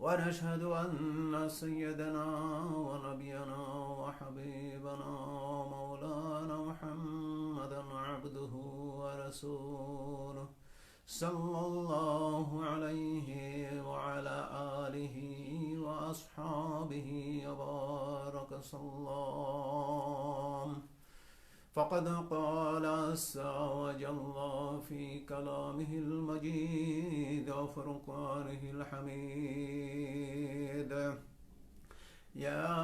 ونشهد أن سيدنا ونبينا وحبيبنا مولانا محمدا عبده ورسوله صلى الله عليه وعلى آله وأصحابه وبارك صلى فقد قال عز وجل في كلامه المجيد وفرقانه الحميد. يا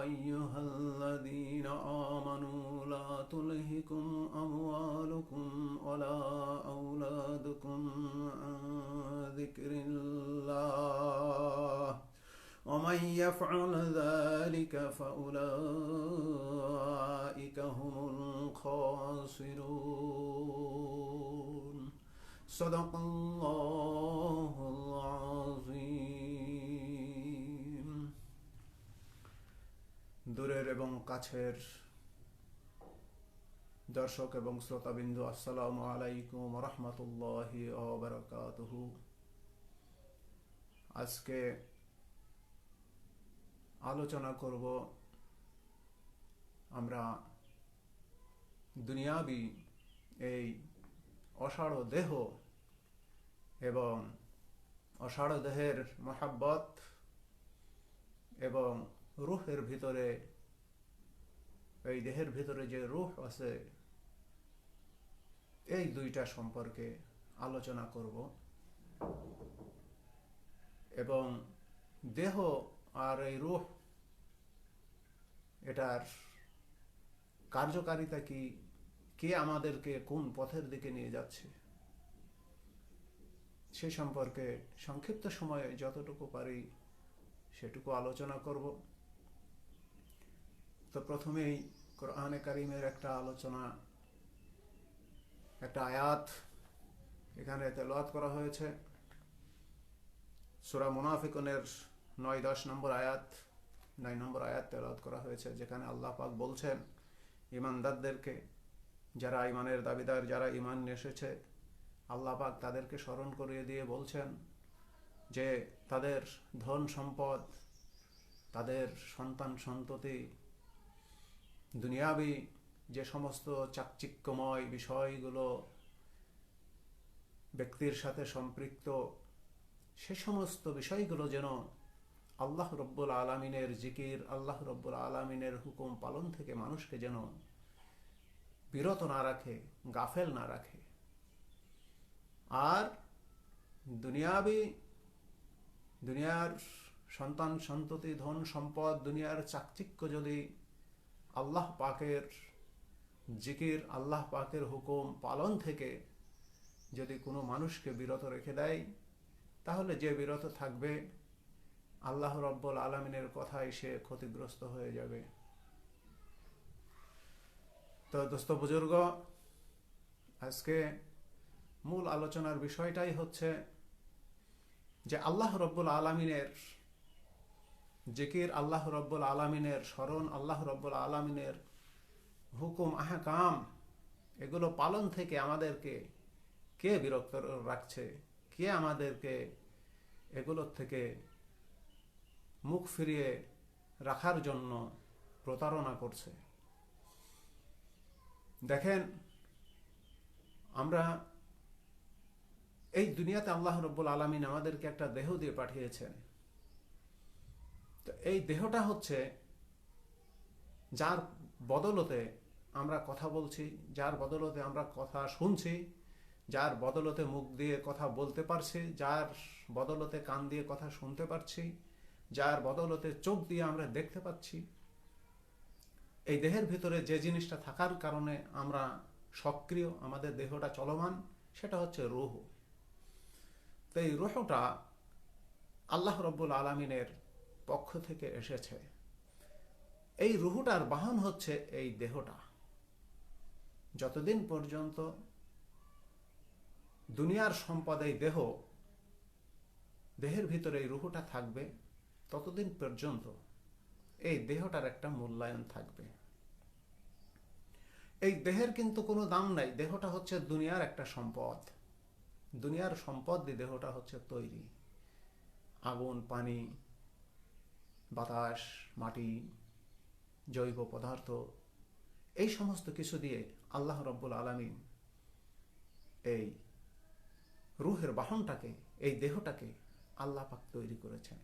أيها الذين آمنوا لا تلهكم أموالكم ولا أولادكم عن ذكر الله. ومن يفعل ذلك فأولئك هم الخاسرون صدق الله العظيم দূরের এবং কাছের দর্শক এবং শ্রোতাবিন্দু আসসালামু আলাইকুম রহমতুল্লাহি বারাকাতুহু আজকে আলোচনা করব। আমরা দুনিয়াবি এই অষাঢ় দেহ এবং অষাঢ় দেহের মহাব্বত এবং রুহের ভিতরে, এই দেহের ভিতরে যে রুহ আছে, এই দুইটা সম্পর্কে আলোচনা করব। এবং দেহ আর এই রুহ, এটার কার্যকারিতা কি? কে আমাদেরকে কোন পথের দিকে নিয়ে যাচ্ছে? সে সম্পর্কে সংক্ষিপ্ত সময়ে যতটুকু পারি সেটুকু আলোচনা করব। তো প্রথমেই কোরআনে কারিমের একটা আলোচনা, একটা আয়াত এখানে তেলাওয়াত করা হয়েছে। সুরা মুনাফিকনের নয়, দশ নম্বর আয়াত, নয় নম্বর আয়াত তেলাওয়াত করা হয়েছে, যেখানে আল্লাহ পাক বলছেন, ইমানদারদেরকে যারা ইমানের দাবিদার, যারা ইমান এসেছে, আল্লাহ পাক তাদেরকে স্মরণ করিয়ে দিয়ে বলছেন যে তাদের ধন সম্পদ, তাদের সন্তান সন্ততি, দুনিয়াবি যে সমস্ত চাকচিক্যময় বিষয়গুলো ব্যক্তির সাথে সম্পৃক্ত, সে সমস্ত বিষয়গুলো যেন আল্লাহ রব্বুল আলমিনের জিকির, আল্লাহ রব্বুল আলমিনের হুকুম পালন থেকে মানুষকে যেন বিরত না রাখে, গাফেল না রাখে। আর দুনিয়াবি দুনিয়ার সন্তান, সন্ততি, ধন সম্পদ, দুনিয়ার চাকচিক্য যদি আল্লাহ পাকের জিকির, আল্লাহ পাকের হুকুম পালন থেকে যদি কোনো মানুষকে বিরত রেখে দেয়, তাহলে যে বিরত থাকবে আল্লাহ রব্বুল আলমিনের কথায় সে ক্ষতিগ্রস্ত হয়ে যাবে। তো দোস্ত বুজুর্গ, আজকে মূল আলোচনার বিষয়টাই হচ্ছে যে আল্লাহ রব্বুল আলমিনের জিকির, আল্লাহ রব্বুল আলমিনের স্মরণ, আল্লাহ রব্বুল আলমিনের হুকুম, আহকাম, এগুলো পালন থেকে আমাদেরকে কে বিরক্ত রাখছে? কে আমাদেরকে এগুলোর থেকে মুখ ফিরিয়ে রাখার জন্য প্রতারণা করছে। দেখেন, আমরা এই দুনিয়াতে আল্লাহ রব্বুল আলমিন আমাদেরকে একটা দেহ দিয়ে পাঠিয়েছেন। তো এই দেহটা হচ্ছে যার বদলতে আমরা কথা বলছি, যার বদলতে আমরা কথা শুনছি, যার বদলতে মুখ দিয়ে কথা বলতে পারছি, যার বদলতে কান দিয়ে কথা শুনতে পারছি যার বদলতে চোখ দিয়ে আমরা দেখতে পাচ্ছি। এই দেহের ভিতরে যে জিনিসটা থাকার কারণে আমরা সক্রিয়, আমাদের দেহটা চলমান, সেটা হচ্ছে রুহ। তো এই রুহটা আল্লাহ রব্বুল আলমিনের পক্ষ থেকে এসেছে। এই রুহুটার বাহন হচ্ছে এই দেহটা। যতদিন পর্যন্ত দুনিয়ার সম্পদ এই দেহ, দেহের ভিতরে এই রুহুটা থাকবে ততদিন পর্যন্ত এই দেহটার একটা মূল্যায়ন থাকবে। এই দেহের কিন্তু কোনো দাম নাই, দেহটা হচ্ছে দুনিয়ার একটা সম্পদ। দুনিয়ার সম্পদ দিয়ে দেহটা হচ্ছে তৈরি। আগুন, পানি, বাতাস, মাটি, জৈব পদার্থ, এই সমস্ত কিছু দিয়ে আল্লাহ রব্বুল আলমিন এই রুহের বাহনটাকে, এই দেহটাকে আল্লাহ পাক তৈরি করেছেন।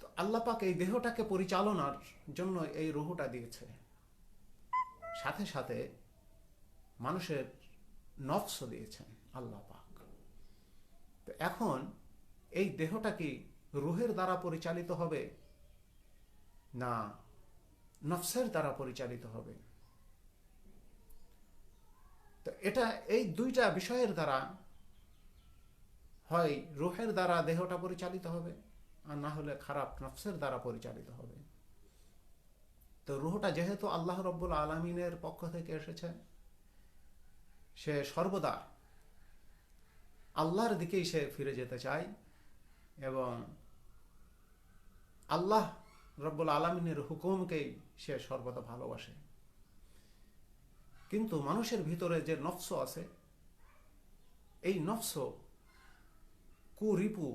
তো আল্লাহ পাক এই দেহটাকে পরিচালনার জন্য এই রুহটা দিয়েছে। সাথে সাথে মানুষের নফস দিয়েছেন আল্লাহ পাক। তো এখন এই দেহটা কি রুহের দ্বারা পরিচালিত হবে? না, নফসের দ্বারা পরিচালিত হবে। তো এটা এই দুইটা বিষয়ের দ্বারা হয় রুহের দ্বারা দেহটা পরিচালিত হবে। আর না হলে খারাপ নফসের দ্বারা পরিচালিত হবে। তো রুহটা যেহেতু আল্লাহ রব্বুল আলমিনের পক্ষ থেকে এসেছে, সে সর্বদা আল্লাহর দিকেই সে ফিরে যেতে চায় এবং আল্লাহ রব্বুল আলমিনের হুকুমকেই সে সর্বদা ভালোবাসে। কিন্তু মানুষের ভিতরে যে নফস আছে, এই নফস কুরিপু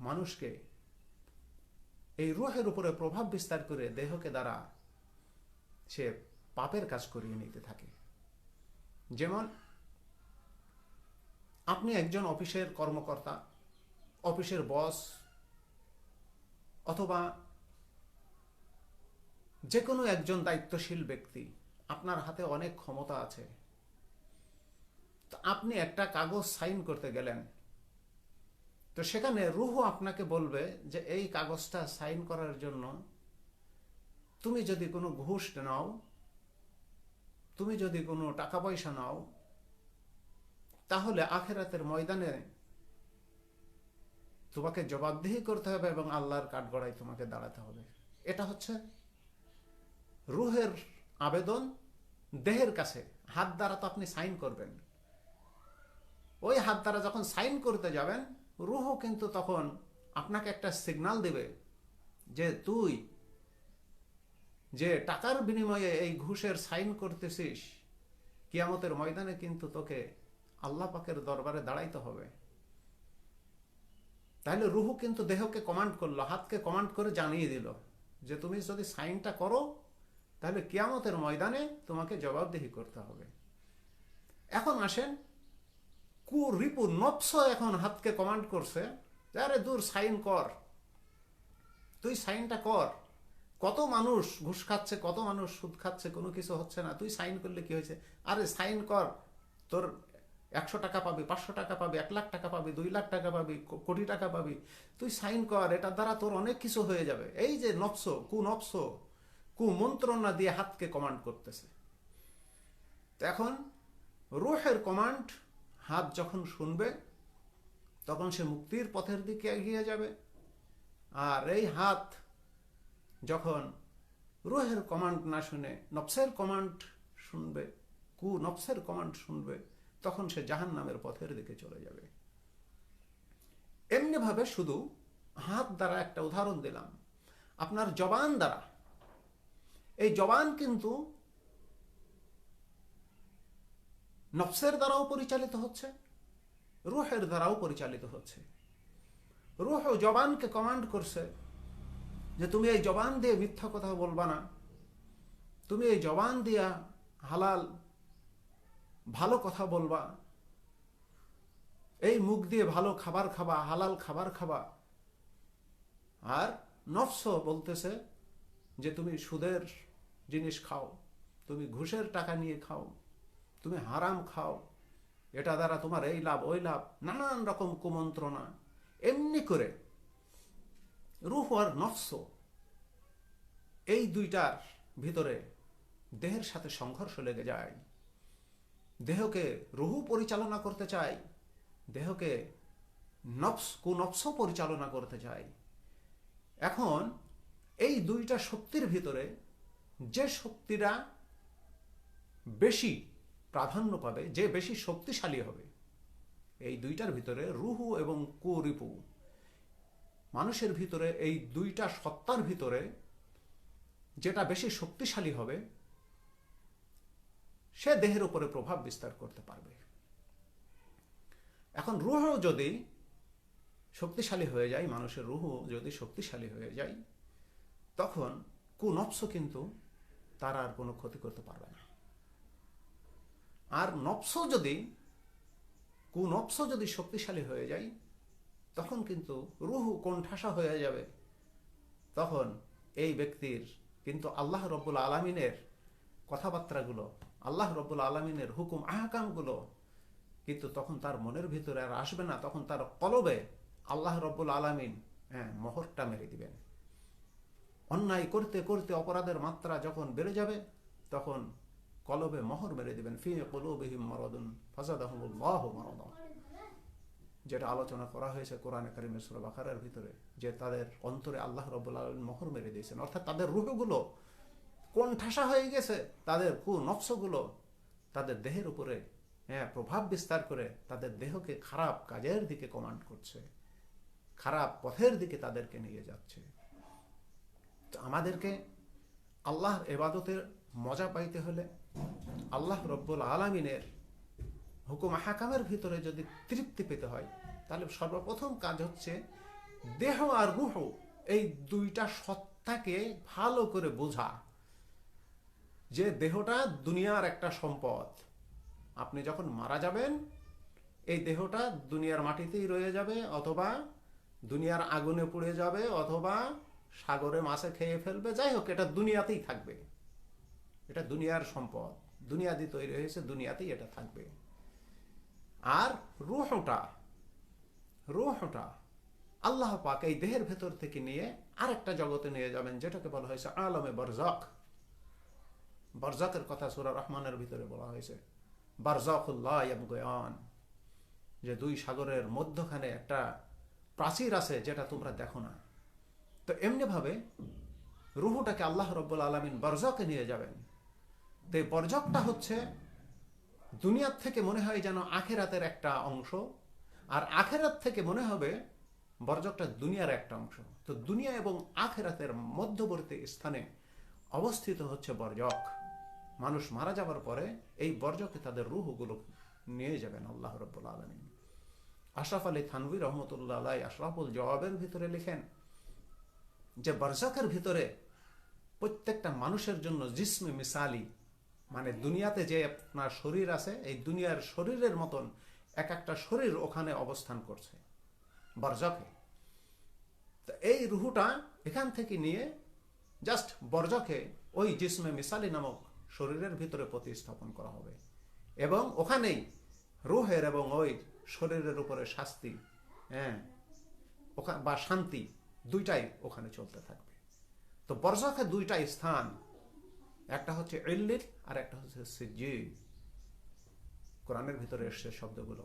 মানুষকে এই রুহের উপরে প্রভাব বিস্তার করে দেহকে দ্বারা সে পাপের কাজ করিয়ে নিতে থাকে। যেমন, আপনি একজন অফিসের কর্মকর্তা, অফিসের বস অথবা যে কোনো একজন দায়িত্বশীল ব্যক্তি, আপনার হাতে অনেক ক্ষমতা আছে। তো আপনি একটা কাগজ সাইন করতে গেলেন তো সেখানে রুহ আপনাকে বলবে যে, এই কাগজটা সাইন করার জন্য তুমি যদি কোনো ঘুষ নাও, তুমি যদি কোনো টাকা পয়সা নাও, তাহলে আখেরাতের ময়দানে তোমাকে জবাবদিহি করতে হবে এবং আল্লাহর কাঠগড়ায় তোমাকে দাঁড়াতে হবে। এটা হচ্ছে রুহের আবেদন দেহের কাছে। হাত দ্বারা তো আপনি সাইন করবেন। ওই হাত দ্বারা যখন সাইন করতে যাবেন রুহ কিন্তু তখন আপনাকে একটা সিগনাল দেবে যে তুই যে টাকার বিনিময়ে এই ঘুষের সাইন করতেছিস, কিয়ামতের ময়দানে কিন্তু তোকে আল্লাহ পাকের দরবারে দাঁড়াইতে হবে। তাহলে রুহু কিন্তু দেহকে কমান্ড করল, হাতকে কমান্ড করে জানিয়ে দিল যে তুমি যদি সাইনটা করো তাহলে কিয়ামতের ময়দানে তোমাকে জবাবদিহি করতে হবে। এখন আসেন কু রিপু নফস এখন হাতকে কমান্ড করছে আরে দূর সাইন কর। তুই সাইনটা কর। কত মানুষ ঘুষ খাচ্ছে, কত মানুষ সুদ খাচ্ছে, কোনো কিছু হচ্ছে না। তুই সাইন করলে কি হয়েছে? আরে সাইন কর। তোর একশো টাকা পাবি, পাঁচশো টাকা পাবি, এক লাখ টাকা পাবি, দুই লাখ টাকা পাবি কোটি টাকা পাবি। তুই সাইন কর, এটার দ্বারা তোর অনেক কিছু হয়ে যাবে। এই যে নফস কু নফস কু মন্ত্রণা দিয়ে হাতকে কমান্ড করতেছে। এখন রুহের কমান্ড হাত যখন শুনবে, তখন সে মুক্তির পথের দিকে এগিয়ে যাবে। আর এই হাত যখন রুহের কমান্ড না শুনে, নফসের কমান্ড শুনবে, কু নফসের কমান্ড শুনবে, তখন সে জাহান নামের পথের দিকে চলে যাবে। এমনিভাবে শুধু হাত দ্বারা একটা উদাহরণ দিলাম। আপনার জবান দ্বারা। এই জবান কিন্তু নফসের দ্বারাও পরিচালিত হচ্ছে, রুহের দ্বারাও পরিচালিত হচ্ছে। রুহ জবানকে কমান্ড করছে যে তুমি এই জবান দিয়ে মিথ্যা কথা বলবা না। তুমি এই জবান দিয়া হালাল, ভালো কথা বলবা। এই মুখ দিয়ে ভালো খাবার খাবা, হালাল খাবার খাবা। আর নফস বলতেছে যে তুমি সুদের জিনিস খাও, তুমি ঘুষের টাকা নিয়ে খাও। তুমি হারাম খাও। এটা দ্বারা তোমার এই লাভ, ওই লাভ, নানান রকম কুমন্ত্রণা। এমনি করে রুহ আর নফস এই দুইটার ভিতরে দেহের সাথে সংঘর্ষ লেগে যায়। দেহকে রুহু পরিচালনা করতে চায় দেহকে নফস, কুনফস পরিচালনা করতে চায় এখন এই দুইটা শক্তির ভিতরে যে শক্তিটা বেশি প্রাধান্য পাবে যে বেশি শক্তিশালী হবে। এই দুইটার ভিতরে রুহু এবং কুরিপু। মানুষের ভিতরে এই দুইটা সত্তার ভিতরে যেটা বেশি শক্তিশালী হবে, সে দেহের উপরে প্রভাব বিস্তার করতে পারবে। এখন রুহ যদি শক্তিশালী হয়ে যায়, মানুষের রুহ যদি শক্তিশালী হয়ে যায়, তখন কুনফস কিন্তু তার আর কোনো ক্ষতি করতে পারবে না। আর নফস যদি কুনফস যদি শক্তিশালী হয়ে যায়, তখন কিন্তু রুহু কোণঠাসা হয়ে যাবে। তখন এই ব্যক্তির কিন্তু আল্লাহ রব্বুল আলমিনের কথাবার্তাগুলো, আল্লাহ রব্বুল আলমিনের হুকুম আহকামগুলো কিন্তু তখন তার মনের ভিতরে আর আসবে না, তখন তার কলবে আল্লাহ রব্বুল আলমিন হ্যাঁ মোহরটা মেরে দিবেন। অন্যায় করতে করতে অপরাধের মাত্রা যখন বেড়ে যাবে, তখন কলবে মোহর মেরে দিবেন। ফি কলুবিহিম মরদুন, ফাজাদাহুমুল্লাহ মরদন। যেটা আলোচনা করা হয়েছে কোরআনে কারিমের সুরা বাকারের ভিতরে, যে তাদের অন্তরে আল্লাহ রব্বুল আলমিন মোহর মেরে দিয়েছেন। অর্থাৎ তাদের রুহগুলো কোন ঠাসা হয়ে গেছে, তাদের কু নফসগুলো তাদের দেহের উপরে হ্যাঁ প্রভাব বিস্তার করে তাদের দেহকে খারাপ কাজের দিকে কমান্ড করছে, খারাপ পথের দিকে তাদেরকে নিয়ে যাচ্ছে। তো আমাদেরকে আল্লাহর এবাদতের মজা পাইতে হলে আল্লাহ রব্বুল আলমিনের হুকুম হাকামের ভিতরে যদি তৃপ্তি পেতে হয়, তাহলে সর্বপ্রথম কাজ হচ্ছে দেহ আর রুহ এই দুইটা সত্তাকে ভালো করে বোঝা। যে দেহটা দুনিয়ার একটা সম্পদ। আপনি যখন মারা যাবেন, এই দেহটা দুনিয়ার মাটিতেই রয়ে যাবে, অথবা দুনিয়ার আগুনে পুড়ে যাবে, অথবা সাগরে মাছে খেয়ে ফেলবে, যাই হোক, এটা দুনিয়াতেই থাকবে। এটা দুনিয়ার সম্পদ। দুনিয়াতে তৈরি হয়েছে, দুনিয়াতেই এটা থাকবে। আর রুহটা রুহটা আল্লাহ পাক এই দেহের ভেতর থেকে নিয়ে আরেকটা জগতে নিয়ে যাবেন, যেটাকে বলা হয়েছে আলমে বরজক বরজকের কথা সুরা রহমানের ভিতরে বলা হয়েছে। বারজকুল্লাহ যে দুই সাগরের মধ্যখানে একটা প্রাচীর আছে, যেটা তোমরা দেখো না। তো এমনিভাবে রুহুটাকে আল্লাহ রব্বুল আলমিন বরজকে নিয়ে যাবেন। তো এই হচ্ছে দুনিয়ার থেকে মনে হয় যেন আখেরাতের একটা অংশ, আর আখেরাত থেকে মনে হবে বরজকটা দুনিয়ার একটা অংশ। তো দুনিয়া এবং আখেরাতের মধ্যবর্তী স্থানে অবস্থিত হচ্ছে বরজক মানুষ মারা যাবার পরে এই বর্জকে তাদের রুহগুলো নিয়ে যাবেন, আল্লাহ রব্বুল আলমিন। আশরাফ আলী থানভি রহমতুল্লাহ আলাই আশরাফুল জবাবের ভিতরে লিখেন যে বরজকের ভিতরে প্রত্যেকটা মানুষের জন্য জিসমে মিসালি মানে দুনিয়াতে যে আপনার শরীর আছে, এই দুনিয়ার শরীরের মতন এক একটা শরীর ওখানে অবস্থান করছে। বর্জকে। তো এই রুহুটা এখান থেকে নিয়ে জাস্ট বর্জকে ওই জিসমে মিসালি নামক শরীরের ভিতরে প্রতিস্থাপন করা হবে। এবং ওখানেই রুহের এবং ওই শরীরের উপরে শাস্তি হ্যাঁ ওখানে বা শান্তি দুইটাই ওখানে চলতে থাকবে। তো বর্জকে দুইটা স্থান একটা হচ্ছে ইল্লিল আর একটা হচ্ছে সিজিন কোরআনের ভিতরে এসছে শব্দগুলো।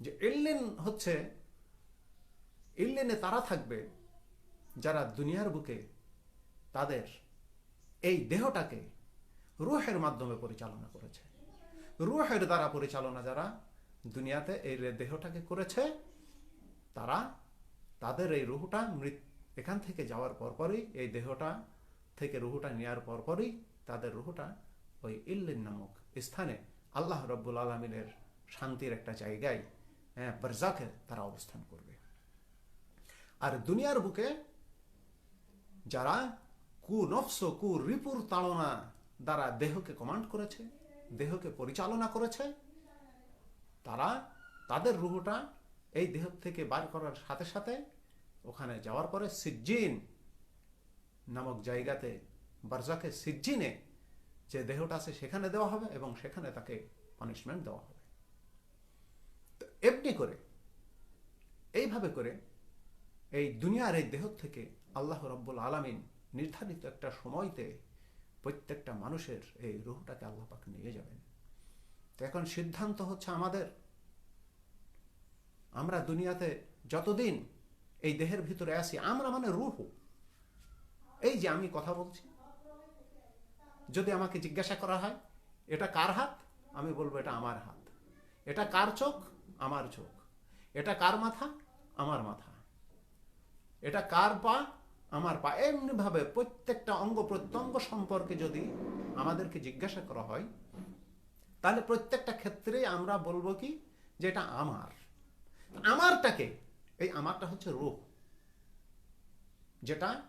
যে ইল্লিন হচ্ছে ইল্লিনে তারা থাকবে যারা দুনিয়ার বুকে তাদের এই দেহটাকে রুহের মাধ্যমে পরিচালনা করেছে। রুহের দ্বারা পরিচালনা যারা দুনিয়াতে এই দেহটাকে করেছে, তারা তাদের এই রুহটা মৃত এখান থেকে যাওয়ার পরপরই এই দেহটা থেকে রুহুটা নেওয়ার পরপরই তাদের রুহুটা ওই ইল্লিন নামক স্থানে আল্লাহ রব্বুল আলমিনের শান্তির একটা জায়গায় হ্যাঁ বরজাকে তারা অবস্থান করবে। আর দুনিয়ার বুকে যারা কুনফস কু রিপুর তাড়না দ্বারা দেহকে কমান্ড করেছে, দেহকে পরিচালনা করেছে, তারা তাদের রুহুটা এই দেহ থেকে বার করার সাথে সাথে ওখানে যাওয়ার পরে সিজ্জিন নামক জায়গাতে বারজাকে সিজ্জিনে যে দেহটা আছে সেখানে দেওয়া হবে এবং সেখানে তাকে পানিশমেন্ট দেওয়া হবে। তো এমনি করে, এইভাবে করে এই দুনিয়ার এই দেহ থেকে আল্লাহ রব্বুল আলমিন নির্ধারিত একটা সময়তে প্রত্যেকটা মানুষের এই রুহটাকে আল্লাহ নিয়ে যাবেন। তো এখন সিদ্ধান্ত হচ্ছে আমাদের, আমরা দুনিয়াতে যতদিন এই দেহের ভিতরে আসি আমরা মানে রুহ এই যে আমি কথা বলছি, যদি আমাকে জিজ্ঞাসা করা হয়, এটা কার হাত? আমি বলব এটা আমার হাত। এটা কার চোখ? আমার চোখ। এটা কার মাথা? আমার মাথা। এটা কার পা? আমার পা। এমনি ভাবে প্রত্যেকটা অঙ্গ প্রত্যঙ্গ সম্পর্কে যদি আমাদেরকে জিজ্ঞাসা করা হয়, তাহলে প্রত্যেকটা ক্ষেত্রে আমরা বলব কি? যে এটা আমার। আমারটাকে, এই আমারটা হচ্ছে রূপ। যেটা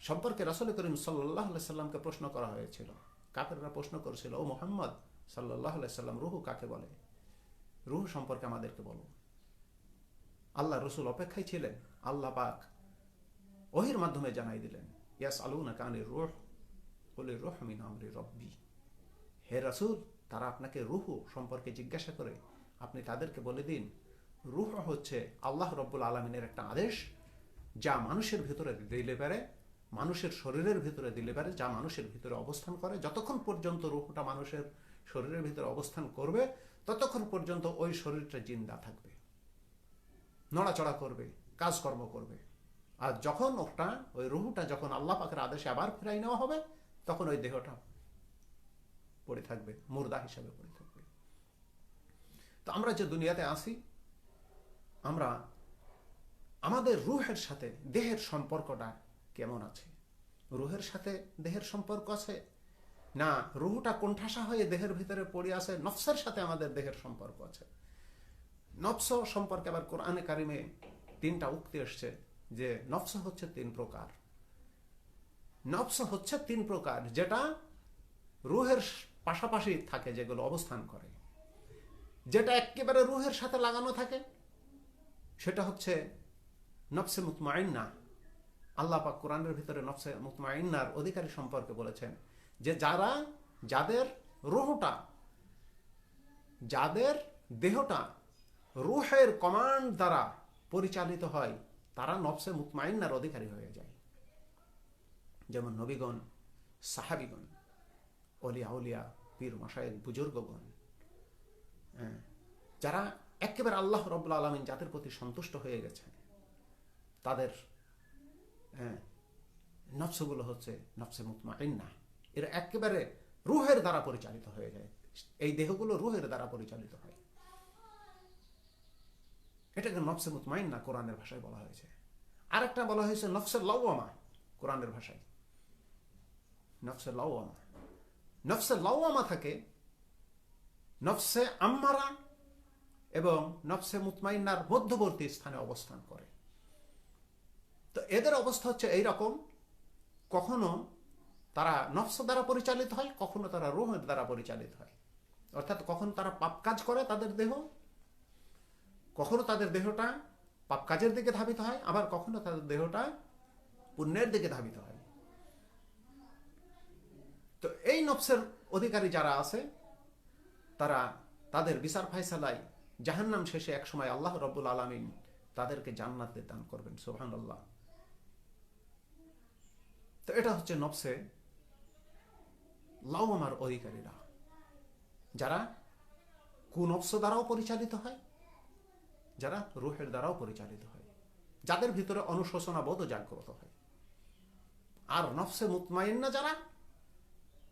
সম্পর্কে রাসুল করিম সাল্লাহ সাল্লামকে প্রশ্ন করা হয়েছিল। কাপেররা প্রশ্ন করেছিল, ও মোহাম্মদ সাল্লাহ সাল্লাম রুহু কাকে বলে? রুহ সম্পর্কে আমাদেরকে বলো। আল্লাহ রসুল অপেক্ষায় ছিলেন। আল্লাহ পাক ওহির মাধ্যমে জানাই দিলেন ইয়াস আলু না কানে রুহ বলে রুহ মিন আমরি রব্বি। হে রাসুল, তারা আপনাকে রুহু সম্পর্কে জিজ্ঞাসা করে, আপনি তাদেরকে বলে দিন, রুহ হচ্ছে আল্লাহ রব্বুল আলমিনের একটা আদেশ, যা মানুষের ভেতরে দিলে পারে মানুষের শরীরের ভিতরে দিলে পারে, যা মানুষের ভিতরে অবস্থান করে। যতক্ষণ পর্যন্ত রুহটা মানুষের শরীরের ভিতরে অবস্থান করবে, ততক্ষণ পর্যন্ত ওই শরীরটা জিন্দা থাকবে। নড়াচড়া করবে, কাজকর্ম করবে। আর যখন ওটা, ওই রুহুটা যখন আল্লাহ পাকের আদেশে আবার ফেরাই নেওয়া হবে, তখন ওই দেহটা পড়ে থাকবে, মুর্দা হিসাবে পড়ে থাকবে। তো আমরা যে দুনিয়াতে আসি আমরা আমাদের রুহের সাথে দেহের সম্পর্কটা কেমন আছে? রুহের সাথে দেহের সম্পর্ক আছে? না, রুহুটা কোণঠাসা হয়ে দেহের ভিতরে পড়ে আছে, নফসের সাথে আমাদের দেহের সম্পর্ক আছে। নফস সম্পর্কে আবার কোরআনে কারিমে তিনটা উক্তি এসছে যে নফস হচ্ছে তিন প্রকার। নফস হচ্ছে তিন প্রকার, যেটা রুহের পাশাপাশি থাকে, যেগুলো অবস্থান করে। যেটা একেবারে রুহের সাথে লাগানো থাকে, সেটা হচ্ছে নফসে মুতমাইন্না। আল্লাহ পাক কোরআনের ভিতরে নফসে মুতমাইন্নার অধিকারী সম্পর্কে বলেছেন যে যারা যাদের রুহটা যাদের দেহটা রুহের কমান্ড দ্বারা পরিচালিত হয় তারা নফসে মুতমাইন্নার অধিকারী হয়ে যায়। যেমন নবীগণ সাহাবিগণ অলিয়া উলিয়া পীর মশাইদ বুজুর্গগণ হ্যাঁ, যারা একেবারে আল্লাহ রব্লা আলমিন যাদের প্রতি সন্তুষ্ট হয়ে গেছেন তাদের নফসগুলো হচ্ছে নফসে মুতমাইন্না। এরা একেবারে রুহের দ্বারা পরিচালিত হয়ে যায়। এই দেহগুলো রুহের দ্বারা পরিচালিত হয়। এটাকে নফসে মুতমাইন্না কোরআনের ভাষায় বলা হয়েছে। আরেকটা বলা হয়েছে নফসের লাউয়ামা কোরআনের ভাষায়। নফসের লাউয়ামা নফসে লাউয়ামা থাকে নফসে আম্মারা এবং নফসে মুতমাইন্নার মধ্যবর্তী স্থানে অবস্থান করে। তো এদের অবস্থা হচ্ছে এই রকম কখনো তারা নফস দ্বারা পরিচালিত হয়, কখনো তারা রোহের দ্বারা পরিচালিত হয়। অর্থাৎ কখন তারা পাপ কাজ করে তাদের দেহ, কখনো তাদের দেহটা পাপ কাজের দিকে ধাবিত হয়, আবার কখনো তাদের দেহটা পুণ্যের দিকে ধাবিত হয়। তো এই নফসের অধিকারী যারা আছে, তারা তাদের বিচার ফাইসালাই জাহান্নাম শেষে একসময় আল্লাহ রব্বুল আলমিন তাদেরকে জান্নাতে দান করবেন সোহান আল্লাহ এটা হচ্ছে নফসে লাউমার অধিকারীরা, যারা কুনফস দ্বারাও পরিচালিত হয়, যারা রুহের দ্বারাও পরিচালিত হয়, যাদের ভিতরে অনুশোচনাবোধ জাগ্রত হয়। আর নফসে মুতমাইন না যারা,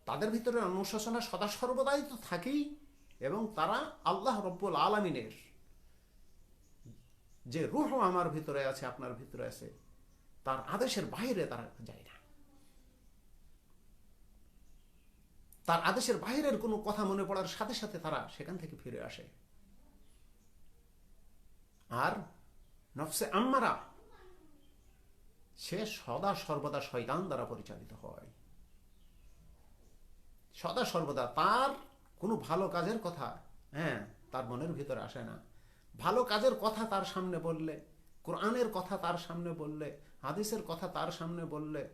তাদের ভিতরে অনুশোচনা সদা সর্বদাই তো থাকেই, এবং তারা আল্লাহ রব্বুল আলমিনের যে রুহ আমার ভিতরে আছে, আপনার ভিতরে আছে, তার আদেশের বাইরে তারা যায় না। তার আদেশের বাইরের কোনো কথা মনে পড়ার সাথে সাথে তারা সেখান থেকে ফিরে আসে। আর নফসে আম্মারা, সে সদা সর্বদা শয়তান দ্বারা পরিচালিত হয়। সদা সর্বদা তার কোনো ভালো কাজের কথা হ্যাঁ তার মনের ভিতরে আসে না। ভালো কাজের কথা তার সামনে বললে, কোরআনের কথা তার সামনে বললে, হাদিসের কথা তার সামনে বললে,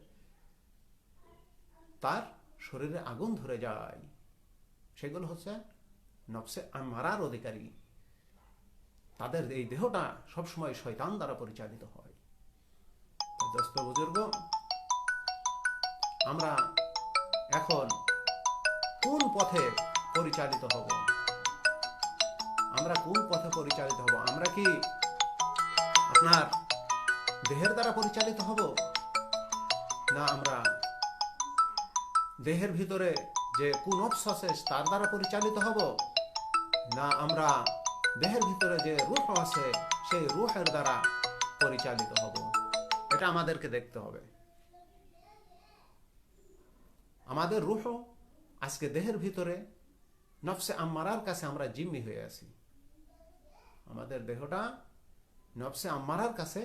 তার শরীরে আগুন ধরে যায়। সেগুলো হচ্ছে নফসে মারার অধিকারী। তাদের এই দেহটা সবসময় শয়তান দ্বারা পরিচালিত হয়। দোস্ত বুজুর্গ, আমরা এখন কোন পথে পরিচালিত হব? আমরা কোন পথে পরিচালিত হব? আমরা কি আপনার দেহের দ্বারা পরিচালিত হব? না, আমরা দেহের ভিতরে যে কোন আছে তার দ্বারা পরিচালিত হব, না আমরা দেহের ভিতরে যে রুহ আছে, সেই রুহের দ্বারা পরিচালিত হব। এটা আমাদেরকে দেখতে হবে। আমাদের রুহ আজকে দেহের ভিতরে, নফসে আম্মারার কাছে আমরা জিম্মি হয়ে আছি। আমাদের দেহটা নফসে আম্মারার কাছে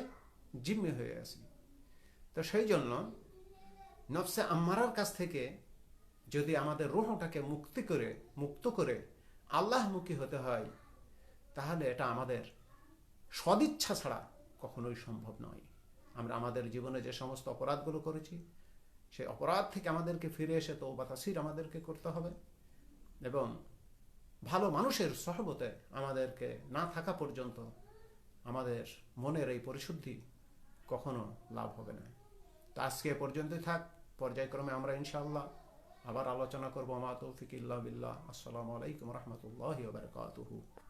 জিম্মি হয়ে আছি। তো সেই জন্য নফসে আম্মারার কাছ থেকে যদি আমাদের রোহটাকে মুক্তি করে, মুক্ত করে আল্লাহমুখী হতে হয়, তাহলে এটা আমাদের সদিচ্ছা ছাড়া কখনোই সম্ভব নয়। আমরা আমাদের জীবনে যে সমস্ত অপরাধগুলো করেছি, সেই অপরাধ থেকে আমাদেরকে ফিরে এসে তো বাতাসির আমাদেরকে করতে হবে এবং ভালো মানুষের সহবতে আমাদেরকে না থাকা পর্যন্ত আমাদের মনের এই পরিশুদ্ধি কখনো লাভ হবে না। তো আজকে পর্যন্তই থাক। পর্যায়ক্রমে আমরা ইনশাআল্লাহ আবার আলোচনা করব। মা তৌফিক বিল্লাহ। আসসালামু আলাইকুম রহমতুল্লাহ বারকাতুহু।